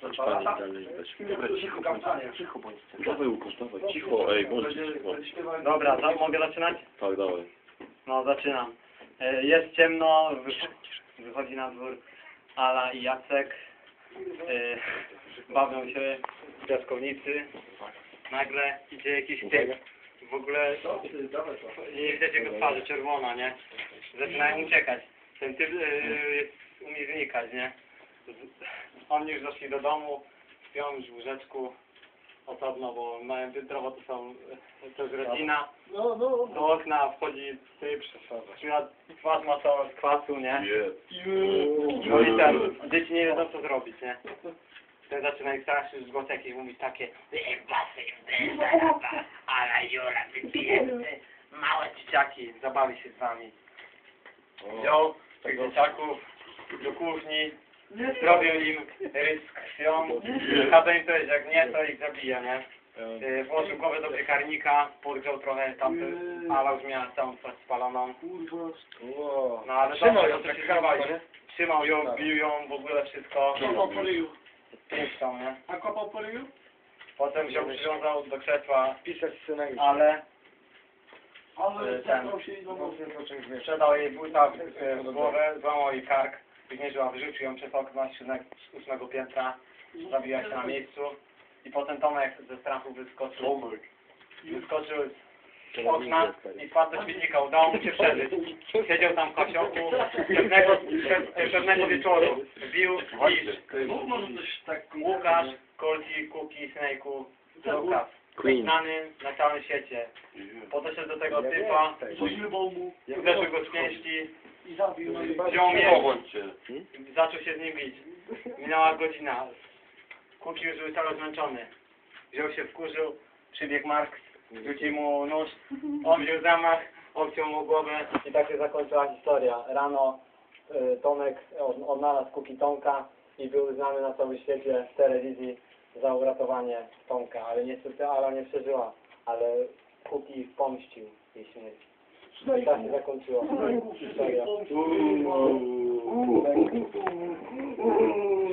Pani dalej weź. Dobra, cicho, bądźcie, cicho bądźcie. Dawaj Łukasz, dawaj, cicho, ej, bądźcie cicho. Dobra, za, mogę zaczynać? Tak, dawaj. No, zaczynam. E, Jest ciemno, wy- wychodzi na dwór Ala i Jacek. E, Bawią się piaskownicy. Nagle idzie jakiś typ. W ogóle nie widać jego twarzy, czerwona, nie? Zaczynają uciekać. Ten typ e, jest, umie znikać, nie? Z- Oni już doszli do domu, śpią już w łóżeczku osobno, bo mają zdrowo to są, to jest rodzina. No, no, Do okna wchodzi typ, twarz ma całą z kwasu, nie? No i ten, dzieci nie wiedzą co zrobić, nie? Ten zaczyna ich straszyć, już głos jakiś mówi takie ale Jura, wypijemy małe dzieciaki, zabawi się z wami. Wziął tych dzieciaków do kuchni, zrobił im rys z krwią, kazał im powiedzieć, jak nie, to ich zabija, nie? Y, Włożył głowę do piekarnika, podgrzał trochę tamty, Ala już miała całą twarz spaloną. kurwa. No ale Trzymał dobrze, ją, to tak się kawał, zdawało. nie? Trzymał ją, Tak. bił ją, w ogóle wszystko. Kopał po ryju. Piękną, nie? A kopał po ryju? Potem się przywiązał do krzesła, Pisać synek. ale Ale ten- zabrał się i do sprzedał jej buta w, w głowę, złamał jej kark, żyła, wyrzucił ją przez okno z ósmego piętra, zabiła się na miejscu i potem Tomek ze strachu wyskoczył, wyskoczył z okna i wpadł do świetnika, udało mu się przeżyć. Siedział tam w kasioku, pewnego, pe- pewnego wieczoru bił. Mów może coś tak Łukasz, Kolci, Kuki, Snake'u, Lukas. Queen. Znany na całym świecie. Podeszedł do tego typa, mu uderzył go z pięści, i zabił. No wziął i zaczął się z nim bić. Minęła godzina. Kuki już był cały zmęczony. Wziął się, wkurzył, przybiegł Mark, rzucił mu nóż, on wziął zamach, obciął mu głowę i tak się zakończyła historia. Rano y, Tomek od- odnalazł Kuki Tomka i był znany na całym świecie w telewizji za uratowanie Tomka, ale niestety Ala nie przeżyła, ale Kuki pomścił jej śmierć. I tak się zakończyła historia.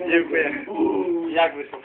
Dziękuję. Jak wyszło?